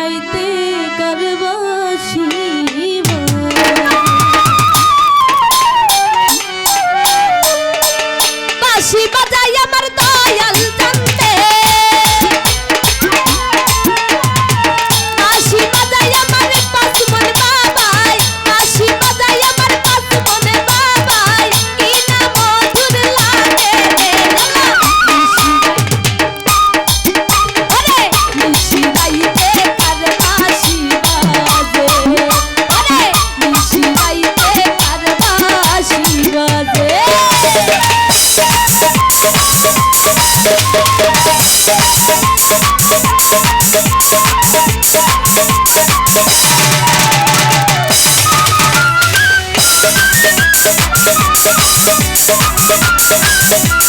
যাইতে কারবাসী।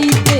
চাইতে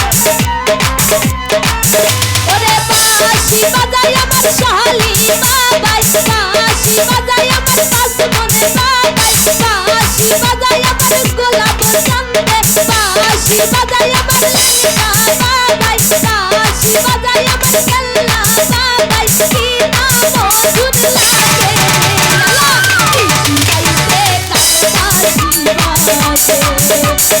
বাঁশি বাজাই আমার শালি বাবাই বাঁশি বাজাই আমার পাঁচ মনে বাবাই বাঁশি বাজাই আমার গোলাপ চান্দে বাঁশি বাজাই আমার লালিমা বাবাই বাঁশি বাজাই আমার কেল্লা বাবাই কি নাম মধুর লাগে। মেলা কি গাইতে কান্দার জীবনে